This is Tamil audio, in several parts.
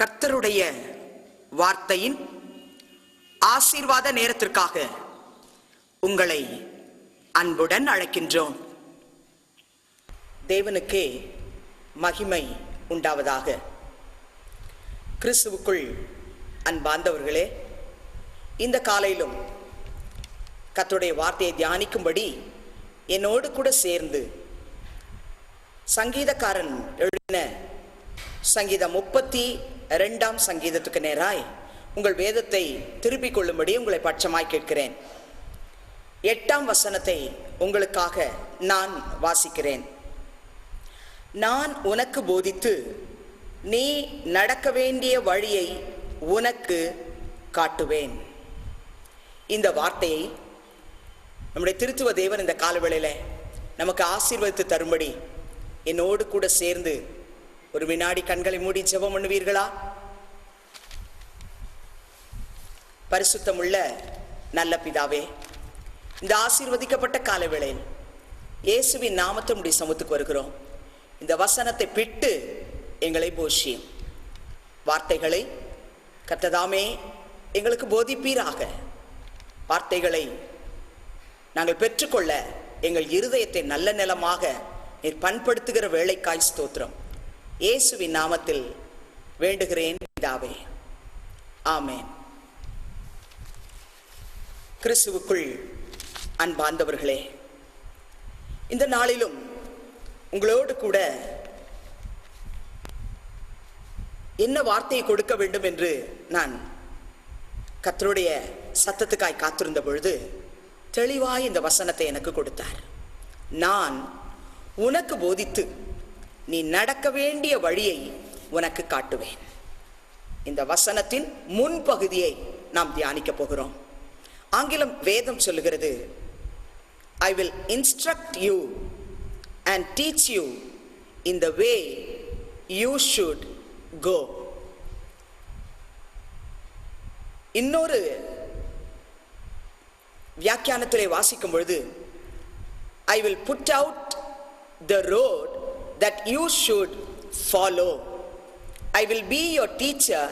கர்த்தருடைய வார்த்தையின் ஆசீர்வாத நேரத்திற்காக உங்களை அன்புடன் அழைக்கின்றோம். தேவனுக்கே மகிமை உண்டாவதாக. கிறிஸ்துவுக்குள் அன்பார்ந்தவர்களே இந்த காலையிலும் கத்துடைய வார்த்தையை தியானிக்கும்படி என்னோடு கூட சேர்ந்து சங்கீதக்காரன் எழுதின சங்கீதம் முப்பத்தி ரெண்டாம் சங்கீதத்துக்கு நேராய் உங்கள் வேதத்தை திருப்பிக் கொள்ளும்படி உங்களை பட்சமாய் கேட்கிறேன். எட்டாம் வசனத்தை உங்களுக்காக நான் வாசிக்கிறேன். நான் உனக்கு போதித்து நீ நடக்க வேண்டிய வழியை உனக்கு காட்டுவேன். இந்த வார்த்தையை நம்முடைய திருத்துவ தேவன் இந்த காலவேளையில நமக்கு ஆசீர்வதித்து தரும்படி என்னோடு கூட சேர்ந்து ஒரு வினாடி கண்களை மூடி ஜெபம் பண்ணுவீர்களா? பரிசுத்தமுள்ள நல்ல பிதாவே இந்த ஆசீர்வதிக்கப்பட்ட காலவேளையில் இயேசுவின் நாமத்தை முடி சமத்துக்கு வருகிறோம். இந்த வசனத்தை பிட்டு எங்களை போஷியும் வார்த்தைகளை கத்ததாமே எங்களுக்கு போதிப்பீராக. வார்த்தைகளை நாங்கள் பெற்றுக்கொள்ள எங்கள் இருதயத்தை நல்ல நிலமாக நீர் பண்படுத்துகிற வேலைக்காய் ஸ்தோத்திரம். இயேசுவின் நாமத்தில் வேண்டுகிறேன் பிதாவே. ஆமேன். கிறிஸ்துவுக்குள் அன்பார்ந்தவர்களே இந்த நாளிலும் உங்களோடு கூட என்ன வார்த்தையை கொடுக்க வேண்டும் என்று நான் கத்தருடைய சத்தத்துக்காய் காத்திருந்த பொழுது தெளிவாய் இந்த வசனத்தை எனக்கு கொடுத்தார். நான் உனக்கு போதித்து நீ நடக்க வேண்டிய வழியை உனக்கு காட்டுவேன். இந்த வசனத்தின் முன்பகுதியை நாம் தியானிக்க போகிறோம். ஆங்கிலம் வேதம் சொல்லுகிறது I will instruct you and teach you in the way you should go இன்னொரு வியாக்கியானத்திலே வாசிக்கும் பொழுது I will put out the road that you should follow I will be your teacher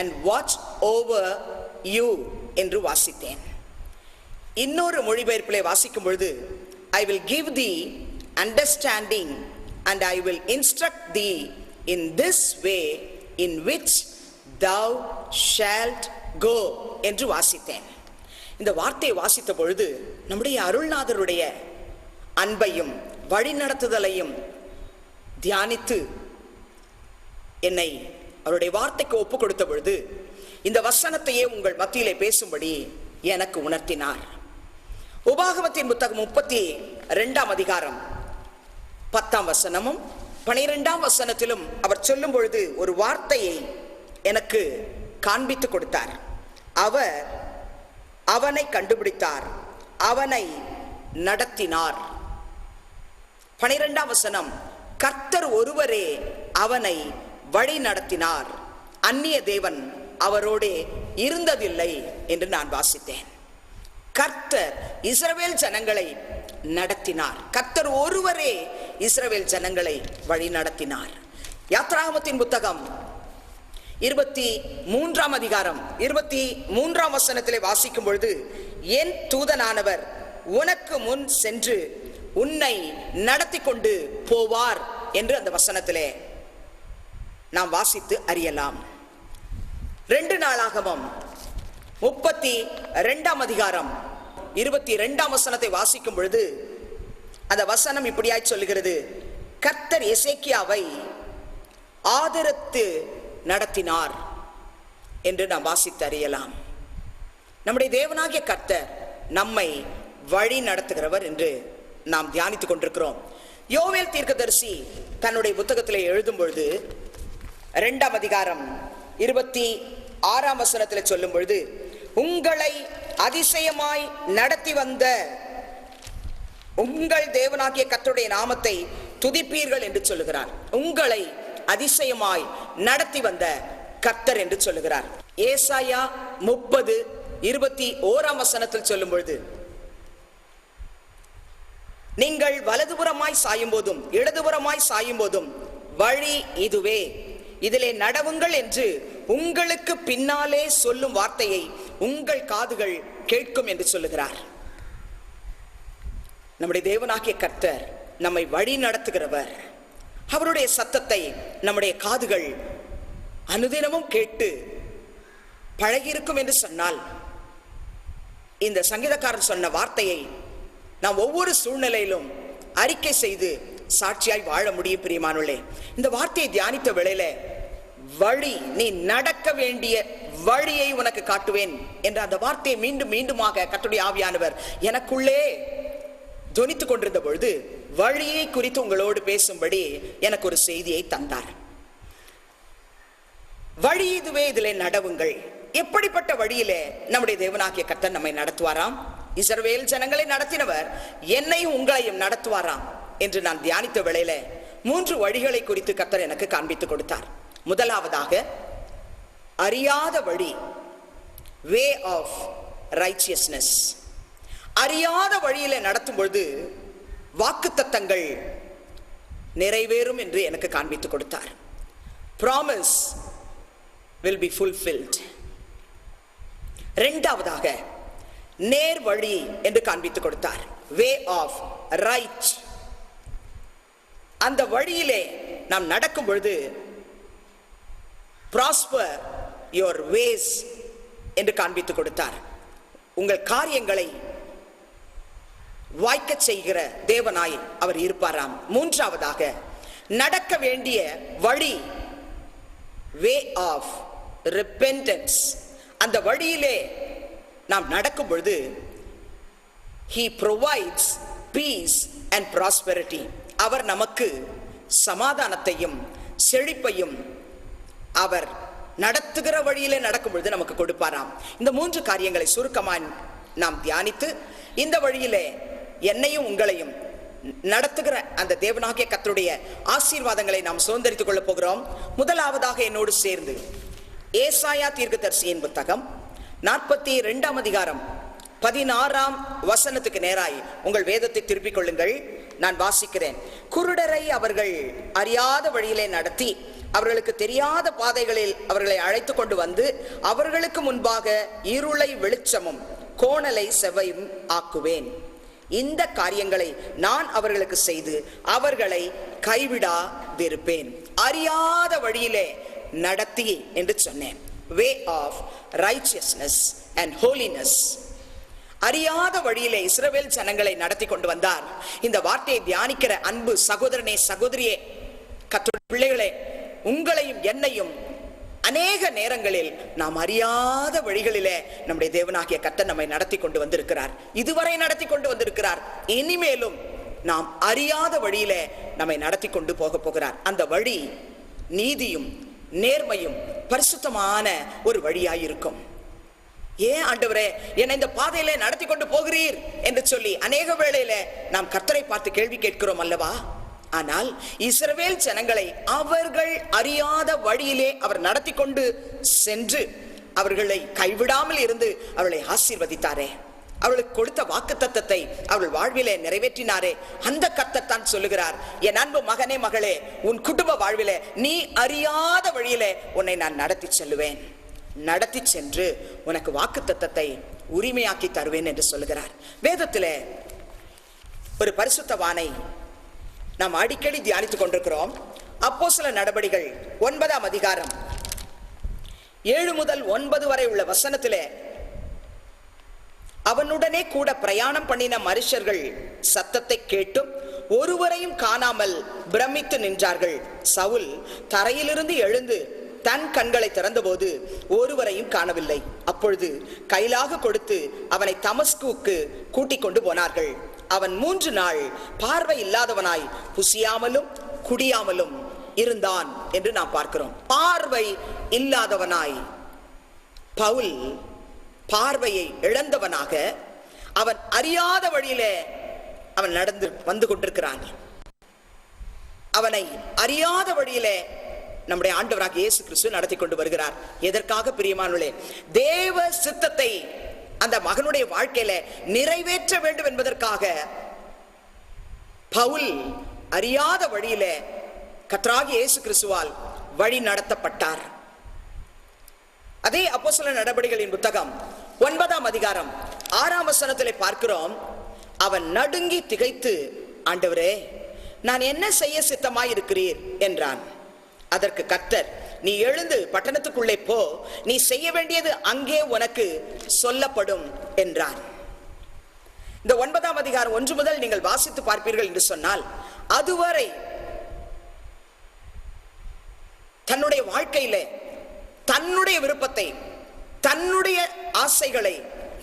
and watch over you என்று வாசித்தேன். இன்னொரு மொழிபெயர்ப்பிலே வாசிக்கும் பொழுது I will give the understanding and I will instruct the in this way in which thou shalt go என்று வாசித்தேன். இந்த வார்த்தையை வாசித்த பொழுது நம்முடைய அருள்நாதருடைய அன்பையும் வழிநடத்துதலையும் தியானித்து என்னை அவருடைய வார்த்தைக்கு ஒப்பு கொடுத்த பொழுது இந்த வசனத்தையே உங்கள் மத்தியிலே பேசும்படி எனக்கு உணர்த்தினார். உபாகமத்தின் புத்தகம் முப்பத்தி ரெண்டாம் அதிகாரம் பத்தாம் வசனமும் பனிரெண்டாம் வசனத்திலும் அவர் சொல்லும் பொழுது ஒரு வார்த்தையை எனக்கு காண்பித்து கொடுத்தார். அவர் அவனை கண்டுபிடித்தார். அவனை நடத்தினார். பனிரெண்டாம் வசனம் கர்த்தர் ஒருவரே அவனை வழி நடத்தினார். அந்நிய தேவன் அவரோடே இருந்ததில்லை என்று நான் வாசித்தேன். கர்த்தர் இஸ்ரவேல் ஜனங்களை நடத்தினார். கர்த்தர் ஒருவரே இஸ்ரவேல் ஜனங்களை வழி நடத்தினார். யாத்ராகமத்தின் புத்தகம் இருபத்தி மூன்றாம் அதிகாரம் இருபத்தி மூன்றாம் வசனத்திலே வாசிக்கும் பொழுது என் தூதனானவர் உனக்கு முன் சென்று உன்னை நடத்தி கொண்டு போவார் என்று அந்த வசனத்திலே நாம் வாசித்து அறியலாம். ரெண்டு நாளாகவும் முப்பத்தி ரெண்டாம் அதிகாரம் இருபத்தி ரெண்டாம் வசனத்தை வாசிக்கும் பொழுது அந்த வசனம் இப்படியாய் சொல்லுகிறது. கர்த்தர் எசேக்கியாவை ஆதரத்து நடத்தினார் என்று நாம் வாசித்து அறியலாம். நம்முடைய தேவனாகிய கர்த்தர் நம்மை வழி நடத்துகிறவர் என்று நாம் தியானித்துக் கொண்டிருக்கிறோம். யோவேல் தீர்க்கதரிசி தன்னுடைய புத்தகத்தில் எழுதும் பொழுது ரெண்டாம் அதிகாரம் இருபத்தி ஆறாம் வசனத்தில் சொல்லும் பொழுது உங்களை அதிசயமாய் நடத்தி வந்த உங்கள் தேவனாகிய கத்துடைய நாமத்தை துதிப்பீர்கள் என்று சொல்லுகிறார். உங்களை அதிசயமாய் நடத்தி வந்த கர்த்தர் என்று சொல்லுகிறார். ஏசாயா முப்பது இருபத்தி ஓராம் வசனத்தில் சொல்லும் பொழுது நீங்கள் வலதுபுறமாய் சாயும் போதும் இடதுபுறமாய் சாயும் போதும் வழி இதுவே. இதிலே நடவுங்கள் என்று உங்களுக்கு பின்னாலே சொல்லும் வார்த்தையை உங்கள் காதுகள் கேட்கும் என்று சொல்லுகிறார். நம்முடைய தேவனாகிய கர்த்தர் நம்மை வழி நடத்துகிறவர். அவருடைய சத்தத்தை நம்முடைய காதுகள் அனுதினமும் கேட்டு பழகியிருக்கும் என்று சொன்னால் இந்த சங்கீதக்காரன் சொன்ன வார்த்தையை நாம் ஒவ்வொரு சூழ்நிலையிலும் அறிக்கை செய்து சாட்சியாய் வாழ முடியும் பிரியமானுள்ளே இந்த வார்த்தையை தியானித்த வேளையில வழி நீ நடக்க வேண்டிய வழியை உனக்கு காட்டுவேன் என்ற அந்த வார்த்தையை மீண்டும் மீண்டுமாக கத்துடைய ஆவியானவர் எனக்குள்ளே துணித்துக் கொண்டிருந்த பொழுது வழியை குறித்து உங்களோடு பேசும்படி எனக்கு ஒரு செய்தியை தந்தார். வழி இதுவே இதில் நடவுங்கள். எப்படிப்பட்ட வழியிலே நம்முடைய தேவனாகிய கத்தன் நம்மை நடத்துவாராம்? இஸ்ரவேல் ஜனங்களை நடத்தினவர் என்னையும் உங்களையும் நடத்துவாராம் என்று நான் தியானித்த வேளையில மூன்று வழிகளை குறித்து கத்தர் எனக்கு காண்பித்துக் கொடுத்தார். முதலாவதாக அறியாத வழி வே ஆஃப் ரைச்சியஸ்னஸ் அறியாத வழியில் நடத்தும் பொழுது வாக்குத்தத்தங்கள் நிறைவேறும் என்று எனக்கு காண்பித்துக் கொடுத்தார். ப்ராமிஸ் வில் பி ஃபுல்ஃபில்ட் ரெண்டாவதாக நேர் வழி என்று காண்பித்துக் கொடுத்தார். வே ஆஃப் ரைட் அந்த வழியிலே நாம் நடக்கும் பொழுது ப்ராஸ்பர் யுவர் வேஸ் என்று காண்பித்து கொடுத்தார். உங்கள் காரியங்களை வாய்க்கச் செய்கிற தேவனாய் அவர் இருப்பாராம். மூன்றாவதாக நடக்க வேண்டிய வழி வே ஆஃப் ரிப்பென்டன்ஸ் அந்த வழியிலே நாம் நடக்கும் பொழுது he provides peace and prosperity அவர் நமக்கு சமாதானத்தையும் செழிப்பையும் அவர் நடத்துகிற வழியிலே நடக்கும் பொழுது நமக்கு கொடுப்பாராம். இந்த மூன்று காரியங்களை சுருக்கமாய் நாம் தியானித்து இந்த வழியிலே என்னையும் உங்களையும் நடத்துகிற அந்த தேவனாகிய கத்தருடைய ஆசீர்வாதங்களை நாம் சுதந்திரித்துக் கொள்ளப் போகிறோம். முதலாவதாக என்னோடு சேர்ந்து ஏசாயா தீர்க்கதரிசியின் புத்தகம் நாற்பத்தி ரெண்டாம் அதிகாரம் பதினாறாம் வசனத்துக்கு நேராய் உங்கள் வேதத்தை திருப்பிக் கொள்ளுங்கள். நான் வாசிக்கிறேன். குருடரை அவர்கள் அறியாத வழியிலே நடத்தி அவர்களுக்கு தெரியாத பாதைகளில் அவர்களை அழைத்து கொண்டு வந்து அவர்களுக்கு முன்பாக இருளை வெளிச்சமும் கோணலை செவ்வையும் ஆக்குவேன். இந்த காரியங்களை நான் அவர்களுக்கு செய்து அவர்களை கைவிடாதிருப்பேன் அறியாத வழியிலே நடத்தி என்று சொன்னேன். Way of righteousness and holiness அறியாத வழியிலே இஸ்ரவேல் ஜனங்களை நடத்தி கொண்டு வந்தார். இந்த வார்த்தையை தியானிக்கிற அன்பு சகோதரனே சகோதரியே கர்த்தருடைய பிள்ளைகளே உங்களையும் என்னையும் அநேக நேரங்களில் நாம் அறியாத வழிகளிலே நம்முடைய தேவனாகிய கர்த்தர் நம்மை நடத்தி கொண்டு வந்திருக்கிறார். இதுவரை நடத்தி கொண்டு வந்திருக்கிறார். இனிமேலும் நாம் அறியாத வழியிலே நம்மை நடத்தி கொண்டு போக போகிறார். அந்த வழி நீதியும் நேர்மையும் பரிசுத்தமான ஒரு வழியாயிருக்கும். ஏன் ஆண்டவரே என்னை இந்த பாதையிலே நடத்தி கொண்டு போகிறீர் என்று சொல்லி அநேக வேளையில நாம் கர்த்தரை பார்த்து கேள்வி கேட்கிறோம் அல்லவா? ஆனால் இஸ்ரவேல் ஜனங்களை அவர்கள் அறியாத வழியிலே அவர் நடத்தி கொண்டு சென்று அவர்களை கைவிடாமல் இருந்து அவர்களை ஆசீர்வதித்தாரே. அவளுக்கு கொடுத்த வாக்கு தத்தத்தை அவள் வாழ்விலே நிறைவேற்றினாரே. அந்த கத்தத்தான் சொல்லுகிறார் என் அன்பு மகனே மகளே உன் குடும்ப வாழ்விலே நீ அறியாத வழியிலே உன்னை நான் நடத்தி செல்லுவேன். நடத்தி சென்று உனக்கு வாக்கு தத்தத்தை உரிமையாக்கி தருவேன் என்று சொல்லுகிறார். வேதத்திலே ஒரு பரிசுத்தவானை நாம் அடிக்கடி தியானித்துக் கொண்டிருக்கிறோம். அப்போ சில நடபடிகள் ஒன்பதாம் அதிகாரம். ஏழு முதல் ஒன்பது வரை உள்ள வசனத்திலே அவனுடனே கூட பிரயாணம் பண்ணின மனுஷர்கள் சத்தத்தை கேட்டும் ஒருவரையும் காணாமல் பிரமித்து நின்றார்கள். சவுல் தரையிலிருந்து எழுந்து தன் கண்களை திறந்தபோது ஒருவரையும் காணவில்லை. அப்பொழுது கைலாக கொடுத்து அவனை தமஸ்குவுக்கு கூட்டிக் கொண்டு போனார்கள். அவன் மூன்று நாள் பார்வை இல்லாதவனாய் புசியாமலும் குடியாமலும் இருந்தான் என்று நாம் பார்க்கிறோம். பார்வை இல்லாதவனாய். பவுல் பார்வையை இழந்தவனாக அவன் அறியாத வழியிலே அவன் நடந்து வந்து கொண்டிருக்கிறான். அவனை அறியாத வழியிலே நம்முடைய ஆண்டவராக இயேசு கிறிஸ்து நடத்தி கொண்டு வருகிறார். எதற்காக பிரியமானுள்ளே தேவ சித்தத்தை அந்த மகனுடைய வாழ்க்கையில நிறைவேற்ற வேண்டும் என்பதற்காக பவுல் அறியாத வழியில கத்ராகி இயேசு கிறிஸ்துவால் வழி நடத்தப்பட்டார். அதே அப்போஸ்தல நடபடிகளின் புத்தகம் ஒன்பதாம் அதிகாரம் ஆறாம் வசனத்தில் பார்க்கிறோம். அவன் நடுங்கி திகைத்து ஆண்டவரே நான் என்ன செய்ய சித்தமாய் இருக்கிறீர் என்றான். அதற்கு கர்த்தர் நீ எழுந்து பட்டணத்துக்குள்ளே போ. நீ செய்ய வேண்டியது அங்கே உனக்கு சொல்லப்படும் என்றார். இந்த ஒன்பதாம் அதிகாரம் ஒன்று முதல் நீங்கள் வாசித்து பார்ப்பீர்கள் என்று சொன்னால் அதுவரை தன்னுடைய வாழ்க்கையிலே தன்னுடைய விருப்பத்தை தன்னுடைய ஆசைகளை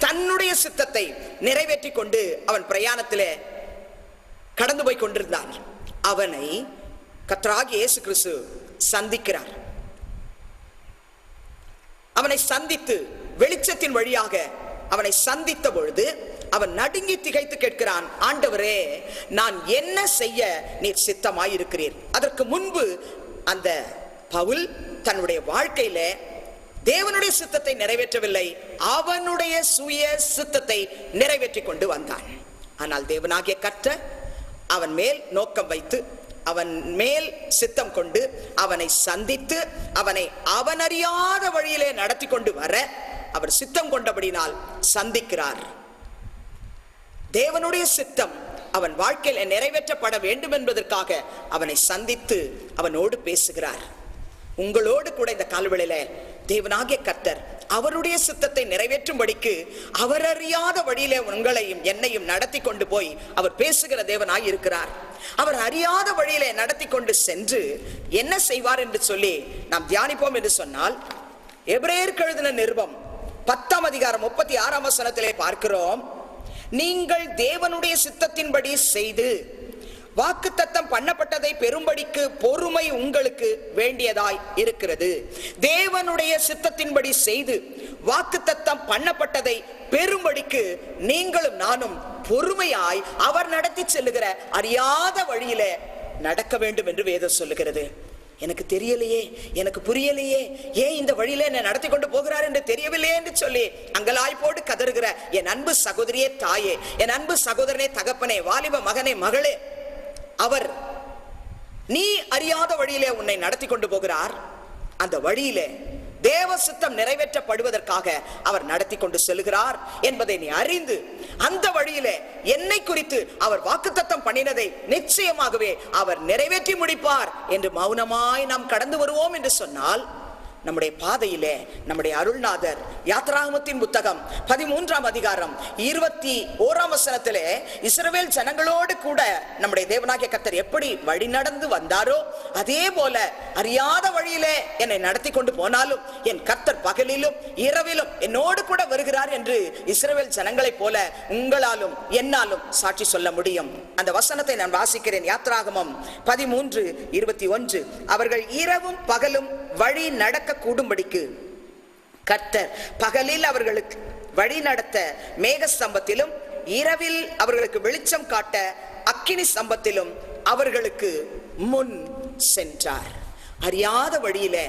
தன்னுடைய சித்தத்தை நிறைவேற்றி கொண்டு அவன் பிரயாணத்திலே கடந்து போய் கொண்டிருந்தான். அவனை கத்ராகி இயேசு கிறிஸ்து சந்திக்கிறார். அவனை சந்தித்து வெளிச்சத்தின் வழியாக அவனை சந்தித்த பொழுது அவன் நடுங்கி திகைத்து கேட்கிறான் ஆண்டவரே நான் என்ன செய்ய நீர் சித்தமாயிருக்கிறீர்? அதற்கு முன்பு அந்த பவுல் தன்னுடைய வாழ்க்கையில தேவனுடைய சித்தத்தை நிறைவேற்றவில்லை அவனுடைய சுய சித்தத்தை நிறைவேற்றி கொண்டு வந்தான். ஆனால் தேவனாகிய கற்ற அவன் மேல் நோக்கம் வைத்து அவன் மேல் சித்தம் கொண்டு அவனை சந்தித்து அவனை அவனறியாத வழியிலே நடத்தி கொண்டு வர அவர் சித்தம் கொண்டபடினால் சந்திக்கிறார். தேவனுடைய சித்தம் அவன் வாழ்க்கையில் நிறைவேற்றப்பட வேண்டும் என்பதற்காக அவனை சந்தித்து அவனோடு பேசுகிறார். உங்களோடு கூட இந்த கால்வெளியில தேவனாகிய கர்த்தர் அவருடைய சித்தத்தை நிறைவேற்றும்படிக்கு அவர் அறியாத வழியிலே உங்களையும் என்னையும் நடத்தி கொண்டு போய் அவர் பேசுகிற தேவனாய் இருக்கிறார். அவர் அறியாத வழியிலே நடத்தி கொண்டு சென்று என்ன செய்வார் என்று சொல்லி நாம் தியானிப்போம் என்று சொன்னால் எபிரேயர் எழுதின நிருபம் பத்தாம் அதிகாரம் முப்பத்தி ஆறாம் வசனத்திலே பார்க்கிறோம் நீங்கள் தேவனுடைய சித்தத்தின்படி செய்து வாக்குத்தத்தம் பண்ணப்பட்டதை பெரும்படிக்கு பொறுமை உங்களுக்கு வேண்டியதாய் இருக்கிறது. தேவனுடைய சித்தத்தின்படி செய்து வாக்குத்தத்தம் பண்ணப்பட்டதை பெரும்படிக்கு நீங்களும் நானும் பொறுமையாய் அவர் நடத்தி செல்லுகிற அறியாத வழியில நடக்க வேண்டும் என்று வேதம் சொல்லுகிறது. எனக்கு தெரியலையே எனக்கு புரியலையே ஏன் இந்த வழியில என்ன நடத்தி கொண்டு போகிறார் என்று தெரியவில்லையே என்று சொல்லி அங்கலாய்ப்போடு கதறுகிற என் அன்பு சகோதரியே தாயே என் அன்பு சகோதரனே தகப்பனே வாலிப மகனே மகளே அவர் நீ அறியாத வழியிலே உன்னை நடத்தி கொண்டு போகிறார். அந்த வழியிலே தேவ சித்தம் நிறைவேற்றப்படுவதற்காக அவர் நடத்தி கொண்டு செல்கிறார் என்பதை நீ அறிந்து அந்த வழியிலே என்னை குறித்து அவர் வாக்குத்தத்தம் பண்ணினதை நிச்சயமாகவே அவர் நிறைவேற்றி முடிப்பார் என்று மௌனமாய் நாம் கடந்து வருவோம் என்று சொன்னால் நம்முடைய பாதையிலே நம்முடைய அருள்நாதர் யாத்ராகமத்தின் புத்தகம் பதிமூன்றாம் அதிகாரம் இருபத்தி ஓராம் வசனத்திலே இஸ்ரவேல் ஜனங்களோடு கூட நம்முடைய தேவனாகிய கத்தர் எப்படி வழி நடந்து வந்தாரோ அதே போல அறியாத வழியிலே என்னை நடத்தி கொண்டு போனாலும் என் கத்தர் பகலிலும் இரவிலும் என்னோடு கூட வருகிறார் என்று இஸ்ரவேல் ஜனங்களைப் போல உங்களாலும் என்னாலும் சாட்சி சொல்ல முடியும். அந்த வசனத்தை நான் வாசிக்கிறேன். யாத்ராகமம் பதிமூன்று இருபத்தி ஒன்று. அவர்கள் இரவும் பகலும் வழி நடக்க கூடும்படிக்கு கர்த்தர் பகலில் அவர்களுக்கு வழி நடத்த மேக ஸ்தம்பத்திலும் இரவில் அவர்களுக்கு வெளிச்சம் காட்ட அக்கினி ஸ்தம்பத்திலும் அவர்களுக்கு முன் சென்றார். அறியாத வழியில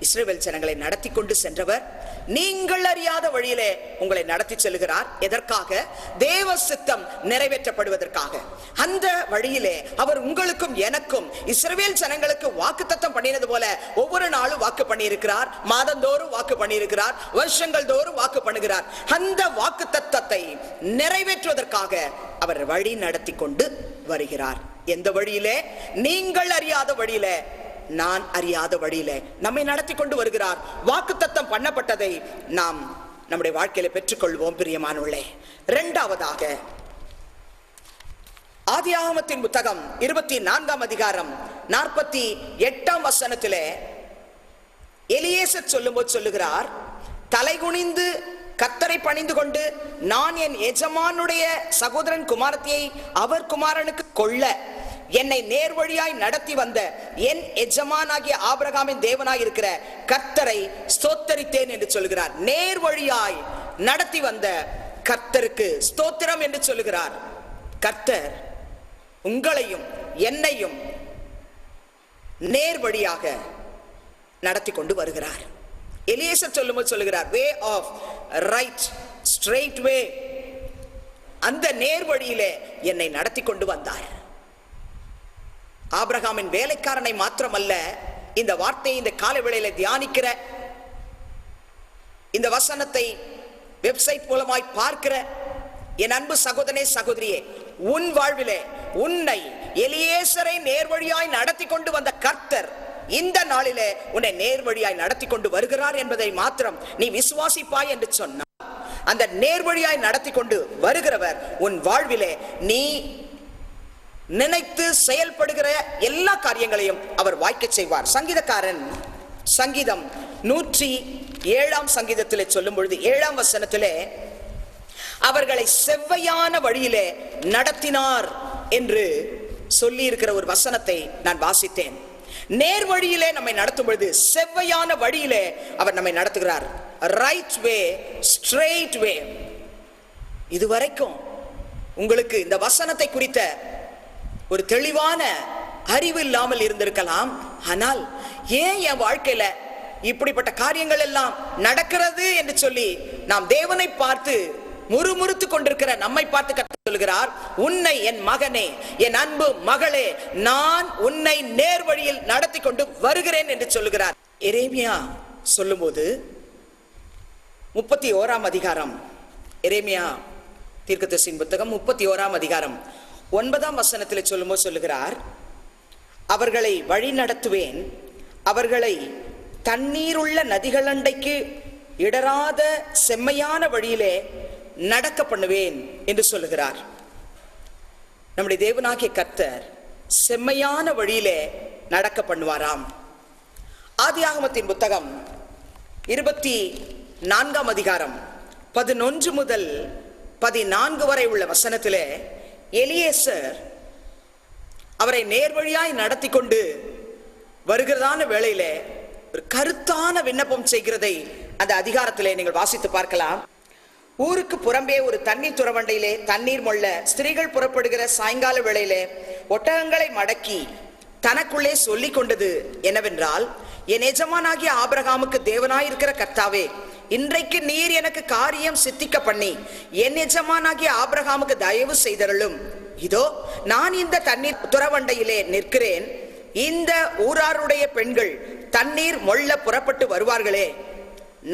இஸ்ரேல் ஜனங்களை நடத்தி கொண்டு சென்றவர் நீங்கள் அறியாத வழியிலே உங்களை நடத்தி செல்கிறார். எதற்காக? தேவ சித்தம் நிறைவேற்றப்படுவதற்காக. அந்த வழியிலே அவர் உங்களுக்கும் எனக்கும் இஸ்ரவேல் ஜனங்களுக்கு வாக்குத்தத்தம் பண்ணினது போல ஒவ்வொரு நாளும் வாக்கு பண்ணியிருக்கிறார். மாதந்தோறும் வாக்கு பண்ணியிருக்கிறார். வருஷங்கள் தோறும் வாக்கு பண்ணுகிறார். அந்த வாக்கு தத்தத்தை நிறைவேற்றுவதற்காக அவர் வழி நடத்தி கொண்டு வருகிறார். எந்த வழியிலே? நீங்கள் அறியாத வழியிலே நான் அறியாத வழியில நம்மை நடத்தி கொண்டு வருகிறார். வாக்குத்தத்தம் பண்ணப்பட்டதை நாம் நம்முடைய வாழ்க்கையில பெற்றுக்கொள்வோம் பிரியமானுள்ளே இரண்டாவதாக ஆதியாகமத்தின் புத்தகம் இருபத்தி நான்காம் அதிகாரம் நாற்பத்தி எட்டாம் வசனத்திலே எலியேசர் சொல்லும்போது சொல்லுகிறார் தலைகுனிந்து கத்தரை பணிந்து கொண்டு நான் என் எஜமானுடைய சகோதரன் குமாரத்தியை அவர் குமாரனுக்கு கொள்ள என்னை நேர்வழியாய் நடத்தி வந்த என் எஜமானாகிய ஆபிரகாமின் தேவனாய் இருக்கிற கர்த்தரை ஸ்தோத்தரித்தேன் என்று சொல்கிறார். நேர்வழியாய் நடத்தி வந்த கர்த்தருக்கு ஸ்தோத்திரம் என்று சொல்லுகிறார் கர்த்தர் உங்களையும் என்னையும் நேர்வழியாக நடத்தி கொண்டு வருகிறார். எலியேசர் சொல்லும்போது சொல்லுகிறார் way of right straight way அந்த நேர்வழியிலே என்னை நடத்தி கொண்டு வந்தார். ஆபிரகாமின் வேலைக்காரனை மாத்திரமல்ல இந்த வார்த்தையை இந்த கால வேளையில தியானிக்கிற இந்த வசனத்தை வெப்சைட் மூலமாய் பார்க்கிற என் அன்பு சகோதரனே சகோதரியே உன் வாழ்விலே உன்னை எலியேசரை நேர்வழியாய் நடத்தி கொண்டு வந்த கர்த்தர் இந்த நாளிலே உன்னை நேர்வழியாய் நடத்தி கொண்டு வருகிறார் என்பதை மாத்திரம் நீ விசுவாசிப்பாய் என்று சொன்னார் அந்த நேர்வழியாய் நடத்தி கொண்டு வருகிறவர் உன் வாழ்விலே நீ நினைத்து செயல்படுகிற எல்லா காரியங்களையும் அவர் வாய்க்க செய்வார். சங்கீதக்காரன் சங்கீதம் நூற்றி ஏழாம் சங்கீதத்திலே சொல்லும் பொழுது ஏழாம் வசனத்திலே அவர்களை செவ்வையான வழியிலே நடத்தினார் என்று சொல்லி இருக்கிற ஒரு வசனத்தை நான் வாசித்தேன். நேர் வழியிலே நம்மை நடத்தும் பொழுது செவ்வையான வழியிலே அவர் நம்மை நடத்துகிறார். ரைட் வே ஸ்ட்ரெயிட் வே இதுவரைக்கும் உங்களுக்கு இந்த வசனத்தை குறித்த ஒரு தெளிவான அறிவு இல்லாமல் இருந்திருக்கலாம். ஆனால் ஏன் என் வாழ்க்கையில இப்படிப்பட்ட காரியங்கள் எல்லாம் நடக்கிறது என்று சொல்லி நாம் தேவனை பார்த்து முறுமுறுத்து கொண்டிருக்கிற நம்மை பார்த்து கர்த்தர் சொல்கிறார் உன்னை என் மகனே என் அன்பு மகளே நான் உன்னை நேர் வழியில் நடத்தி கொண்டு வருகிறேன் என்று சொல்லுகிறார். எரேமியா சொல்லும்போது முப்பத்தி ஓராம் அதிகாரம். எரேமியா தீர்க்கதரிசியின் புத்தகம் முப்பத்தி ஓராம் அதிகாரம். ஒன்பதாம் வசனத்தில் சொல்லும்போது சொல்லுகிறார் அவர்களை வழி நடத்துவேன். அவர்களை தண்ணீருள்ள நதிகளண்டைக்கு இடராத செம்மையான வழியிலே நடக்க பண்ணுவேன் என்று சொல்லுகிறார். நம்முடைய தேவனாகிய கர்த்தர் செம்மையான வழியிலே நடக்க பண்ணுவாராம். ஆதியாகமத்தின் புத்தகம் இருபத்தி நான்காம் அதிகாரம் பதினொன்று முதல் பதினான்கு வரை உள்ள வசனத்திலே எலியேசர் அவரை நேர்வழியாய் நடத்தி கொண்டு வருகிறதான வேளையில ஒரு கருத்தான விண்ணப்பம் செய்கிறதை அந்த அதிகாரத்திலே நீங்கள் வாசித்து பார்க்கலாம். ஊருக்கு புறம்பே ஒரு தண்ணீர் துறவண்டையிலே தண்ணீர் மொள்ள ஸ்திரீகள் புறப்படுகிற சாயங்கால வேளையிலே ஒட்டகங்களை மடக்கி தனக்குள்ளே சொல்லிக் கொண்டது என்னவென்றால் என் எஜமானாகிய ஆபிரகாமுக்கு தேவனாயிருக்கிற கர்த்தாவே இன்றைக்கு நீர் எனக்கு காரியம் சித்திக்க பண்ணி என் எஜமானாகிய ஆபிரகாமுக்கு தயவு செய்தருளும். இதோ நான் இந்த தண்ணீர் துறவண்டையிலே நிற்கிறேன். இந்த ஊராருடைய பெண்கள் தண்ணீர் மொள்ள புறப்பட்டு வருவார்களே.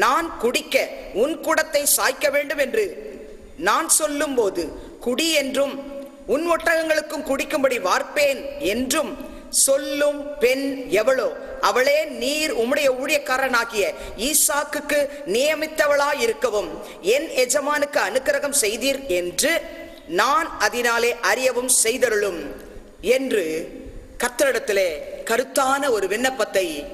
நான் குடிக்க உன் குடத்தை சாய்க்க வேண்டும் என்று நான் சொல்லும்போது குடி என்றும் உன் ஒட்டகங்களுக்கும் குடிக்கும்படி வார்ப்பேன் என்றும் சொல்லும் பெண் எவளோ? அவளே நீர் உம்முடைய ஊழியக்காரனாகிய ஈசாக்குக்கு நியமித்தவளாய் இருக்கவும் என் எஜமானுக்கு அனுக்கிரகம் செய்தீர் என்று நான் அதனாலே அறியவும் செய்தருளும் என்று கத்தரிடத்திலே கருத்தான ஒரு விண்ணப்பத்தை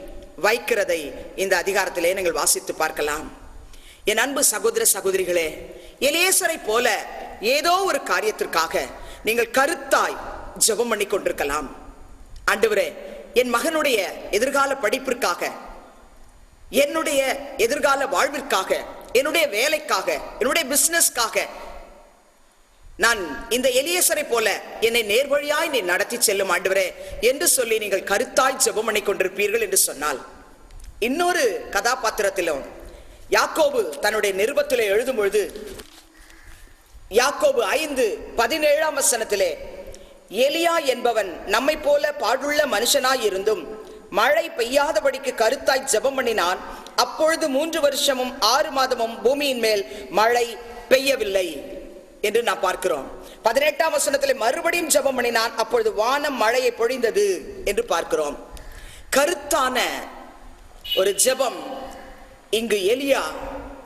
வைக்கிறதை இந்த அதிகாரத்திலே நீங்கள் வாசித்து பார்க்கலாம். என் அன்பு சகோதர சகோதரிகளே எலேசரை போல ஏதோ ஒரு காரியத்திற்காக நீங்கள் கருத்தாய் ஜெபம் பண்ணி கொண்டிருக்கலாம் ஆண்டவரே என் மகனுடைய எதிர்கால படிப்பிற்காக என்னுடைய எதிர்கால வாழ்விற்காக என்னுடைய வேலைக்காக என்னுடைய பிசினஸ்க்காக நான் இந்த எலியசரை போல என்னை நேர்வழியாய் நீ நடத்தி செல்லும் ஆண்டவரே என்று சொல்லி நீங்கள் கருத்தாய் ஜெபம் பண்ணி கொண்டிருப்பீர்கள் என்று சொன்னால் இன்னொரு கதாபாத்திரத்திலும் யாக்கோபு தன்னுடைய நிருபத்திலே எழுதும் பொழுது யாக்கோபு ஐந்து பதினேழாம் வசனத்திலே எலியா என்பவன் நம்மை போல பாடுள்ள மனுஷனாய் இருந்தும் மழை பெய்யாதபடிக்கு கருத்தாய் ஜெபம் பண்ணினான். அப்பொழுது மூன்று வருஷமும் ஆறு மாதமும் பூமியின் மேல் மழை பெய்யவில்லை என்று நாம் பார்க்கிறோம். பதினெட்டாம் வசனத்தில் மறுபடியும் ஜெபம் பண்ணினான். அப்பொழுது வானம் மழையை பொழிந்தது என்று பார்க்கிறோம். கருத்தான ஒரு ஜெபம் இங்கு எலியா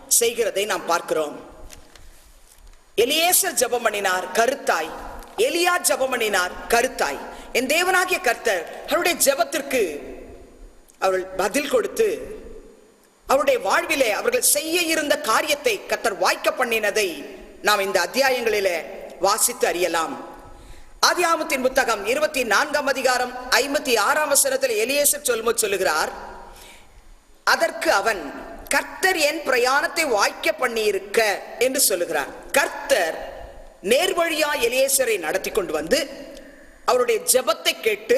செய்கிறதை நாம் பார்க்கிறோம். எலியேசர் ஜெபம் பண்ணினார். கருத்தாய் எலியா ஜபமணினார் கருத்தாய். என் தேவனாகிய கர்த்தர் அவருடைய ஜெபத்திற்கு அவர்கள் பதில் கொடுத்து அவருடைய வாழ்விலே அவர்கள் செய்ய இருந்த காரியத்தை கர்த்தர் வாய்க்க பண்ணினதை நாம் இந்த அத்தியாயங்களிலே வாசித்து அறியலாம். ஆதியாமத்தின் புத்தகம் இருபத்தி நான்காம் அதிகாரம் ஐம்பத்தி ஆறாம் வசனத்தில் எலியேசர் சொல்லும்போது சொல்லுகிறார் அதற்கு அவன் கர்த்தர் என் பிரயாணத்தை வாய்க்க பண்ணியிருக்க என்று சொல்லுகிறார். கர்த்தர் நேர்வழியா எலியேசரை நடத்தி கொண்டு வந்து அவருடைய ஜபத்தை கேட்டு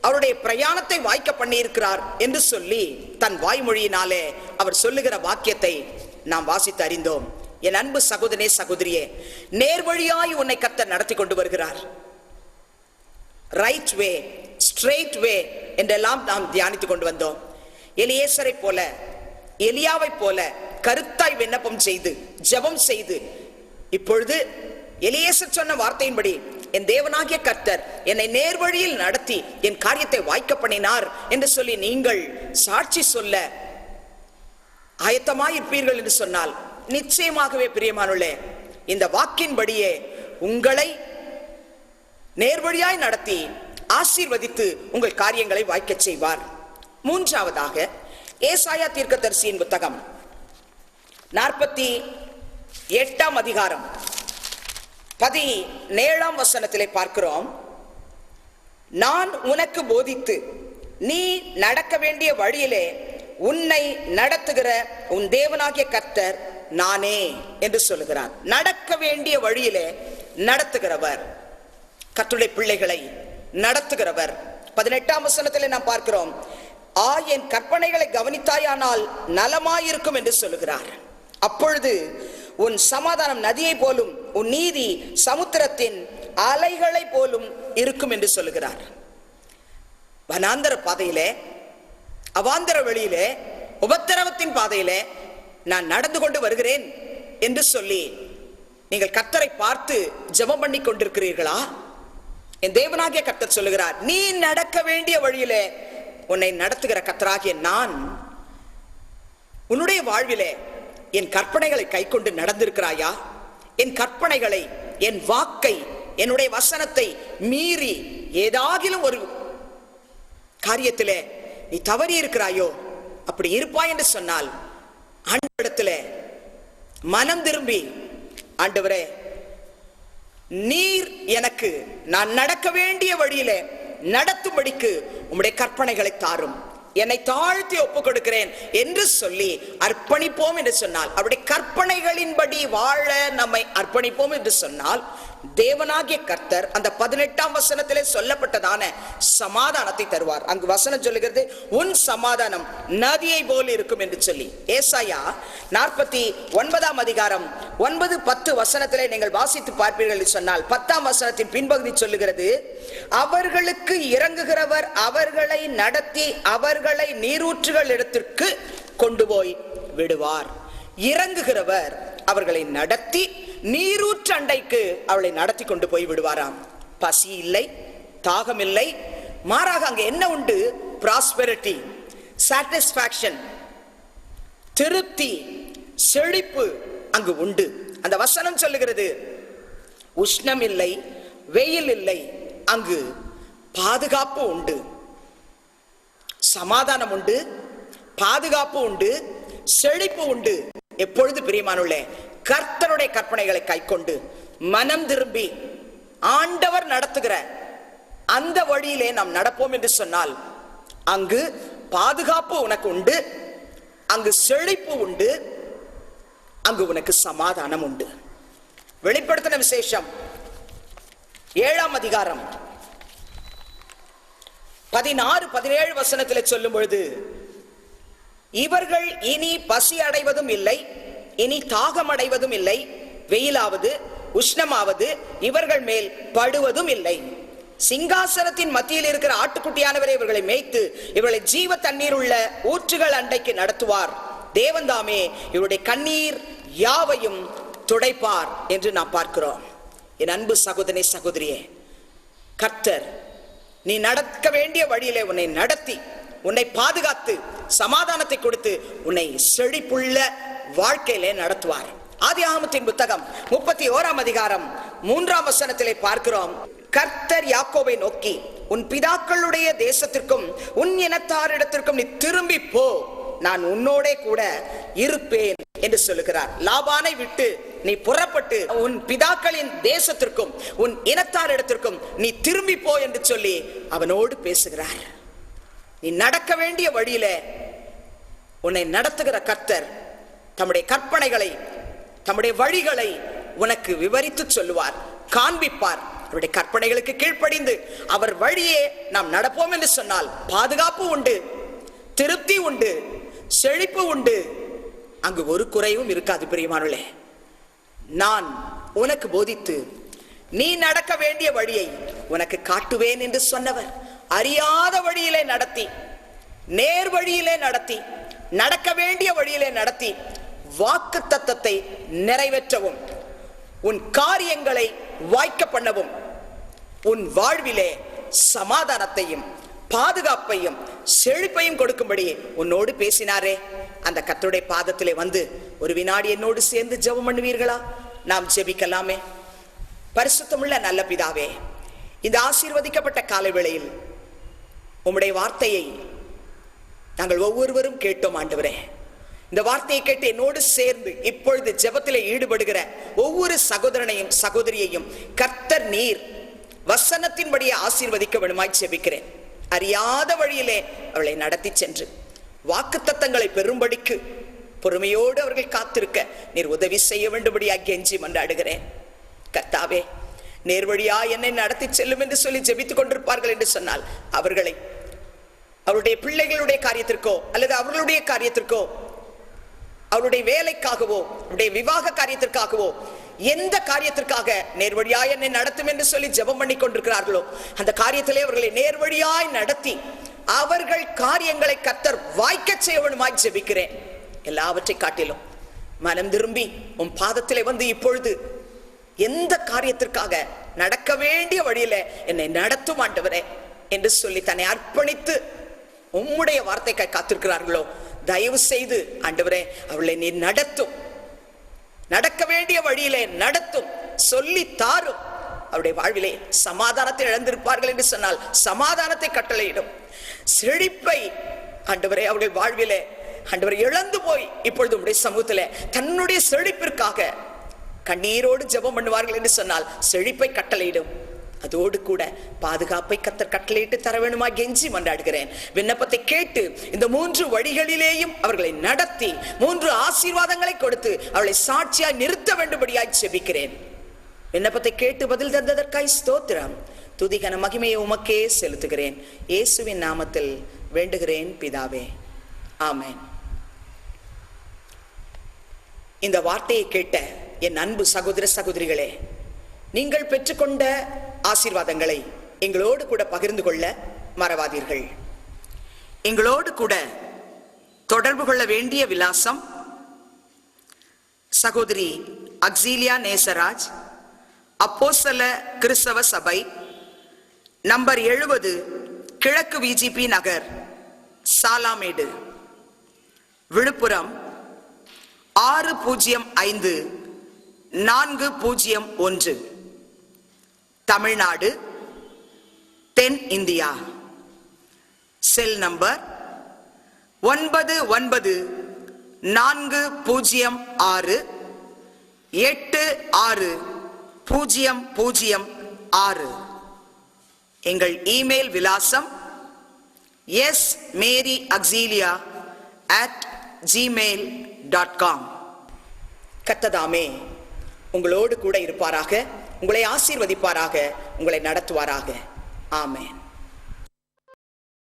அவருடைய பிரயாணத்தை வாய்க்க பண்ணியிருக்கிறார் என்று சொல்லி தன் வாய்மொழியினாலே அவர் சொல்லுகிற வாக்கியத்தை நாம் வாசித்து அறிந்தோம். என் அன்பு சகோதரே சகோதரியே நேர்வழியாய் உன்னை கத்த நடத்தி கொண்டு வருகிறார். ரைட் வே ஸ்ட்ரெயிட் வே என்றெல்லாம் நாம் தியானித்துக் கொண்டு வந்தோம். எலியேசரை போல எலியாவை போல கருத்தாய் விண்ணப்பம் செய்து ஜெபம் செய்து இப்பொழுது எலியேசர் சொன்ன வார்த்தையின்படி என் தேவனாகிய கர்த்தர் என்னை நேர்வழியில் நடத்தி என் காரியத்தை வாய்க்க பண்ணினார் என்று சொல்லி நீங்கள் சாட்சி சொல்ல ஆயத்தமாயிருப்பீர்கள் என்று சொன்னால் நிச்சயமாகவே பிரியமானுள்ளே இந்த வாக்கின்படியே உங்களை நேர்வழியாய் நடத்தி ஆசீர்வதித்து உங்கள் காரியங்களை வாய்க்கச் செய்வார். மூன்றாவதாக ஏசாயா தீர்க்கதரிசியின் புத்தகம். நாற்பத்தி எட்டாம் அதிகாரம். பதினேழாம் வசனத்திலே பார்க்கிறோம். நான் உனக்கு போதித்து நீ நடக்க வேண்டிய வழியிலே உன்னை நடத்துகிற உன் தேவனாகிய கர்த்தர் நானே என்று சொல்லுகிறார். நடக்க வேண்டிய வழியிலே நடத்துகிறவர். கத்துடைய பிள்ளைகளை நடத்துகிறவர். பதினெட்டாம் வசனத்தில் நாம் பார்க்கிறோம். ஆ என் கற்பனைகளை கவனித்தாயானால் நலமாயிருக்கும் என்று சொல்லுகிறார். அப்பொழுது உன் சமாதானம் நதியை போலும் உன் நீதி சமுத்திரத்தின் அலைகளை போலும் இருக்கும் என்று சொல்லுகிறார். வனாந்தர பாதையிலே அவாந்தர வழியிலே உபத்திரவத்தின் பாதையிலே நான் நடந்து கொண்டு வருகிறேன் என்று சொல்லி நீங்கள் கர்த்தரை பார்த்து ஜெபம் பண்ணி கொண்டிருக்கிறீர்களா? என் தேவனாகிய கர்த்தர் சொல்லுகிறார் நீ நடக்க வேண்டிய வழியிலே உன்னை நடத்துகிற கர்த்தராகிய நான் உன்னுடைய வாழ்விலே என் கற்பனைகளை கைக்கொண்டு நடந்திருக்கிறாயா? என் கற்பனைகளை என் வாக்கை என்னுடைய வசனத்தை மீறி ஏதாகிலும் ஒரு காரியத்திலே நீ தவறி இருக்கிறாயோ அப்படி இருப்பாய் என்று சொன்னால் ஆண்டவரிடத்திலே மனம் திரும்பி ஆண்டவரே நீர் எனக்கு நான் நடக்க வேண்டிய வழியிலே நடத்தும்படிக்கு உம்முடைய கற்பனைகளை தாரும். என்னை தாழ்த்தி ஒப்புக் கொடுக்கிறேன் என்று சொல்லி அர்ப்பணிப்போம் என்று சொன்னால் அவருடைய கற்பனைகளின்படி வாழ நம்மை அர்ப்பணிப்போம் என்று சொன்னால் தேவனாகிய கர்த்தர் அந்த பதினெட்டாம் வசனத்திலே சொல்லப்பட்டதான சமாதானத்தை தருவார். அங்கு வசனம் சொல்லுகிறது உன் சமாதானம் நதியை போல் இருக்கும் என்று சொல்லி. ஏசாயா நாற்பத்தி ஒன்பதாம் அதிகாரம் ஒன்பது பத்து வசனத்திலே நீங்கள் வாசித்து பார்ப்பீர்கள் என்று சொன்னால் பத்தாம் வசனத்தின் பின்பகுதி சொல்லுகிறது அவர்களுக்கு இறங்குகிறவர் அவர்களை நடத்தி அவர்களை நீரூற்றுகள் இடத்திற்கு கொண்டு போய் விடுவார். இறங்குகிறவர் அவர்களை நடத்தி நீரூற்று அண்டைக்கு அவளை நடத்தி கொண்டு போய் விடுவாராம். பசி இல்லை தாகம் இல்லை. மாறாக அங்க என்ன உண்டு? ப்ராஸ்பெரிட்டி சாட்டிஸ்பாக்சன் திருப்தி செழிப்பு அங்கு உண்டு. அந்த வசனம் சொல்லுகிறது உஷ்ணம் இல்லை வெயில் இல்லை அங்கு பாதுகாப்பு உண்டு. சமாதானம் உண்டு பாதுகாப்பு உண்டு செழிப்பு உண்டு. எப்பொழுது பிரியமானுள்ளே கர்த்தருடைய கற்பனைகளை கைக்கொண்டு மனம் திரும்பி ஆண்டவர் நடத்துகிற அந்த வழியிலே நாம் நடப்போம் என்று சொன்னால் அங்கு பாதுகாப்பு உனக்கு உண்டு அங்கு செழிப்பு உண்டு அங்கு உனக்கு சமாதானம் உண்டு. வெளிப்படுத்தின விசேஷம் ஏழாம் அதிகாரம். பதினாறு பதினேழு வசனத்தில் சொல்லும் பொழுது இவர்கள் இனி பசி அடைவதும் இல்லை இனி தாகம் அடைவதும் இல்லை வெயிலாவது உஷ்ணமாவது இவர்கள் மேல் படுவதும் இல்லை. சிங்காசனத்தின் மத்தியில் இருக்கிற ஆட்டுக்குட்டியானவரை இவர்களை மேய்த்து இவர்களை ஜீவ தண்ணீர் உள்ள ஊற்றுகள் அண்டைக்கு நடத்துவார். தேவன்தாமே இவருடைய கண்ணீர் யாவையும் துடைப்பார் என்று நாம் பார்க்கிறோம். என் அன்பு சகோதரி சகோதரியே கர்த்தர் நீ நடக்க வேண்டிய வழியிலே உன்னை நடத்தி உன்னை பாதுகாத்து சமாதானத்தை கொடுத்து உன்னை செழிப்புள்ள வாழ்க்கையிலே நடத்துவார். ஆதி ஆதியாகமத்தின் புத்தகம் முப்பத்தி ஓராம் அதிகாரம் மூன்றாம் வசனத்திலே பார்க்கிறோம். கர்த்தர் யாக்கோவை நோக்கி உன் பிதாக்களுடைய தேசத்திற்கும் உன் இனத்தாரிடத்திற்கும் நீ திரும்பி போ. நான் உன்னோடே கூட இருப்பேன் என்று சொல்லுகிறார். லாபானை விட்டு நீ புறப்பட்டு உன் பிதாக்களின் தேசத்திற்கும் உன் இனத்தாரிடத்திற்கும் நீ திரும்பி போ என்று சொல்லி அவனோடு பேசுகிறார். நீ நடக்க வேண்டிய வழியில உன்னை நடத்துகிற கர்த்தர் தம்முடைய கற்பனைகளை தம்முடைய வழிகளை உனக்கு விவரித்து சொல்லுவார் காண்பிப்பார். அவருடைய கற்பனைகளுக்கு கீழ்ப்படிந்து அவர் வழியே நாம் நடப்போம் என்று சொன்னால் பாதுகாப்பு உண்டு திருப்தி உண்டு செழிப்பு உண்டு. அங்கு ஒரு குறைவும் இருக்காது பிரியமானவளே நான் உனக்கு போதித்து நீ நடக்க வேண்டிய வழியை உனக்கு காட்டுவேன் என்று சொன்னவர். அறியாத வழியிலே நடத்தி நேர் வழியிலே நடத்தி நடக்க வேண்டிய வழியிலே நடத்தி வாக்கு தத்தத்தை நிறைவேற்றவும் உன் காரியங்களை வாய்க்க பண்ணவும் உன் வாழ்விலே சமாதானத்தையும் பாதுகாப்பையும் செழிப்பையும் கொடுக்கும்படி உன்னோடு பேசினாரே. அந்த கத்துடைய பாதத்திலே வந்து ஒரு வினாடி என்னோடு சேர்ந்து ஜெபம் பண்ணுவீர்களா? நாம் ஜெபிக்கலாமே. பரிசுத்தமுள்ள நல்ல பிதாவே இந்த ஆசீர்வதிக்கப்பட்ட காலை வேளையில் உம்முடைய வார்த்தையை நாங்கள் ஒவ்வொருவரும் கேட்டோம் ஆண்டவரே. இந்த வார்த்தையை கேட்டு என்னோடு சேர்ந்து இப்பொழுது ஜெபத்தில் ஈடுபடுகிற ஒவ்வொரு சகோதரனையும் சகோதரியையும் கர்த்தர் நீர் வசனத்தின்படியே ஆசீர்வதிக்க வேணுமாய் ஜெபிக்கிறேன். அறியாத வழியிலே அவளை நடத்தி சென்று வாக்குத்தத்தங்களை பெறும்படிக்கு பொறுமையோடு அவர்கள் காத்திருக்க நீர் உதவி செய்ய வேண்டும்படியாக கெஞ்சி மன்றாடுகிறேன். கர்த்தாவே நேர்வழியா என்னை நடத்தி செல்லும் என்று சொல்லி ஜெபித்துக் கொண்டிருப்பார்கள் என்று சொன்னால் அவர்களை அவருடைய பிள்ளைகளுடைய காரியத்திற்கோ அல்லது அவர்களுடைய காரியத்திற்கோ அவருடைய வேலைக்காகவோ அவருடைய விவாக காரியத்திற்காகவோ எந்த காரியத்திற்காக நேர்வழியாய் என்னை நடத்தும் என்று சொல்லி ஜெபம் பண்ணி கொண்டிருக்கிறார்களோ அந்த காரியத்திலே அவர்களை நேர்வழியாய் நடத்தி அவர்கள் காரியங்களை கத்தர் வாய்க்க செய்வனுமாய் ஜெபிக்கிறேன். எல்லாவற்றை காட்டிலும் மனம் திரும்பி உன் பாதத்திலே வந்து இப்பொழுது எந்த காரியத்திற்காக நடக்க வேண்டிய வழியில என்னை நடத்தும் ஆண்டவரே என்று சொல்லி தன்னை அர்ப்பணித்து உம்முடைய வார்த்தைக்கு காத்திருக்கிறார்களோ தயவு செய்து ஆண்டவரே அவளை நீ நடத்தும். நடக்க வேண்டிய வழியிலே நடத்தும் சொல்லி தாரும். அவருடைய வாழ்விலே சமாதானத்தை இழந்திருப்பார்கள் என்று சொன்னால் சமாதானத்தை கட்டளையிடும். செழிப்பை ஆண்டவரே அவருடைய வாழ்விலே ஆண்டவர் இழந்து போய் இப்பொழுது உடைய சமூகத்திலே தன்னுடைய செழிப்பிற்காக கண்ணீரோடு ஜெபம் பண்ணுவார்கள் என்று சொன்னால் செழிப்பை கட்டளையிடும். அதோடு கூட பாதுகாப்பை கத்தர் கட்டளையிட்டு தர வேணுமா கெஞ்சி மன்றாடுகிறேன். விண்ணப்பத்தை கேட்டு இந்த மூன்று வழிகளிலேயும் அவர்களை நடத்தி மூன்று ஆசீர்வாதங்களை கொடுத்து அவளை சாட்சியாய் நிறுத்த வேண்டும்படியாய் செபிக்கிறேன் விண்ணப்பத்தை கேட்டு பதில் தந்ததற்காய் ஸ்தோத்திரம். துதிகன மகிமையை உமக்கே செலுத்துகிறேன். இயேசுவின் நாமத்தில் வேண்டுகிறேன் பிதாவே. ஆமேன். இந்த வார்த்தையை கேட்ட என் அன்பு சகோதர சகோதரிகளே நீங்கள் பெற்றுக்கொண்ட ஆசீர்வாதங்களை எங்களோடு கூட பகிர்ந்து கொள்ள மறவாதீர்கள். எங்களோடு கூட தொடர்பு கொள்ள வேண்டிய விலாசம் சகோதரி அக்ஸீலியா நேசராஜ் அப்போசல கிறிஸ்தவ சபை நம்பர் எழுபது கிழக்கு விஜிபி நகர் சாலாமேடு விழுப்புரம் ஆறு பூஜ்ஜியம் ஐந்து நான்கு பூஜ்ஜியம் ஒன்று. தமிழ்நாடு தென் இந்தியா செல் நம்பர் ஒன்பது ஒன்பது நான்கு பூஜ்ஜியம் ஆறு எட்டு ஆறு பூஜ்ஜியம் பூஜ்ஜியம் ஆறு. எங்கள் இமெயில் விலாசம் S Mary Auxilia at Gmail dot com கத்ததாமே உங்களோடு கூட இருப்பாராக உங்களை ஆசீர்வதிப்பாராக உங்களை நடத்துவாராக. ஆமேன்.